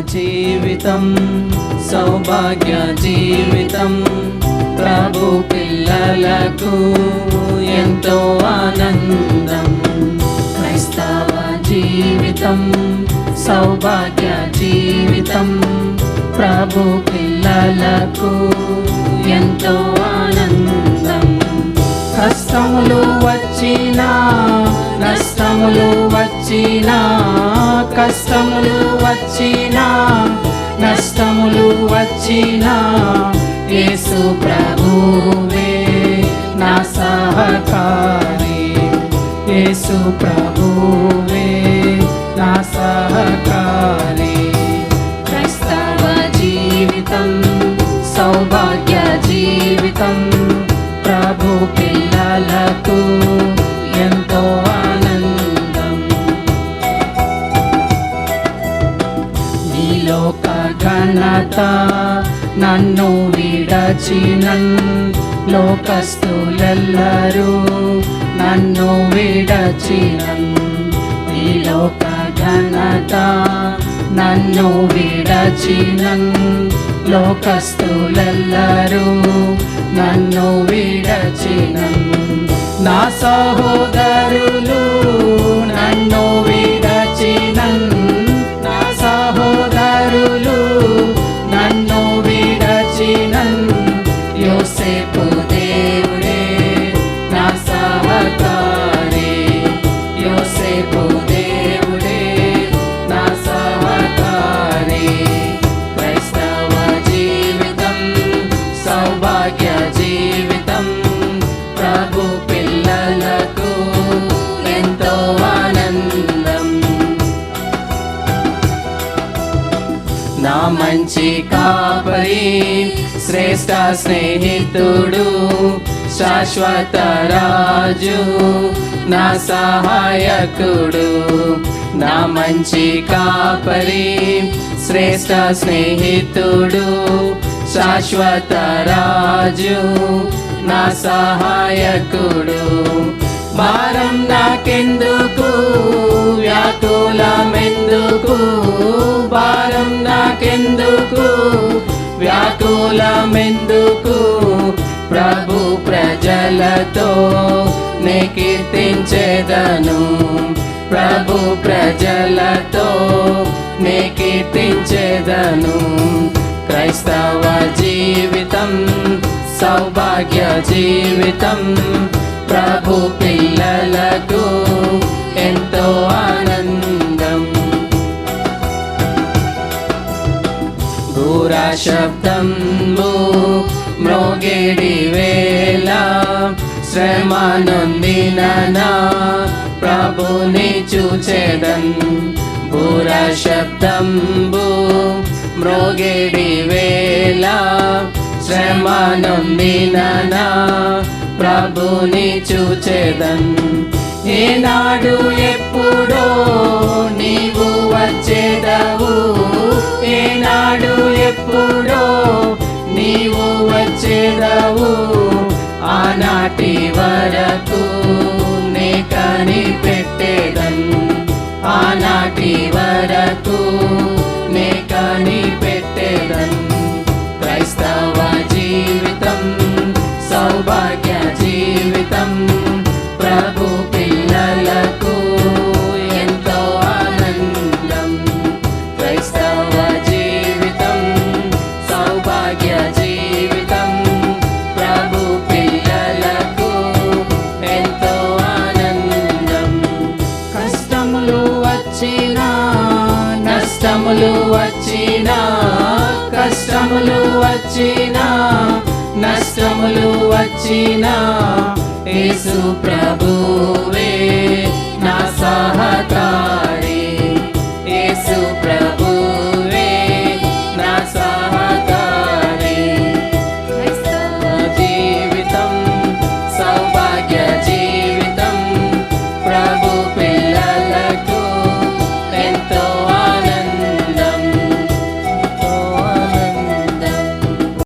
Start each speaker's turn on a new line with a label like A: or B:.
A: జీవితం సౌభాగ్య జీవితం. ప్రభు పిల్లలకు ఎంతో ఆనందం. క్రైస్తవ జీవితం సౌభాగ్య జీవితం. ప్రభు పిల్లలకు ఎంతో ఆనందం. కష్టములు వచ్చినా నష్టములు వచ్చినా కష్టములు వచ్చినా నష్టములు వచ్చినా యేసు ప్రభువే నా సహకారి. యేసు ప్రభు నన్ను విడచినన్ లోకస్తులెల్లరూ. నన్ను విడచినన్ ఈ లోక ఘనత నన్ను విడచినన్ లోకస్తులెల్లరూ. నన్ను విడచినన్ నా సహోదరు se. కాపరి శ్రేష్ట స్నేహితుడు శాశ్వత రాజు నా సహాయకుడు నా మంచి కాపరి శ్రేష్ట స్నేహితుడు శాశ్వత రాజు నా సహాయకుడు. భారం నాకెందుకు? వ్యాకులమెందుకు? భారం నాకెందుకు? ప్రజలతో నే కీర్తించేదను. ప్రభు ప్రజలతో నే కీర్తించేదను. క్రైస్తవ జీవితం సౌభాగ్య జీవితం ప్రభు పిల్లలకు ఎంతో ఆనందం. దూరా శబ్దం మ్రోగేడి వేళ శ్రమనొందిన ప్రభుని చూచేదన్. బూర శబ్దంబు మ్రోగేడి వేళ శ్రమనొందిన ప్రభుని చూచేదన్. ఏనాడు ఎప్పుడో నీవు వచ్చేదవు ఏనాడు ఆనాటి వరకు నే కనిపెట్టేదన్ ఆనాటి వరకు నే కనిపెట్టేదన్ క్రైస్తవ జీవితం సౌభాగ్య కష్టములు వచ్చినా కష్టములు వచ్చినా నష్టములు వచ్చినా యేసు ప్రభువే నా సహకారి.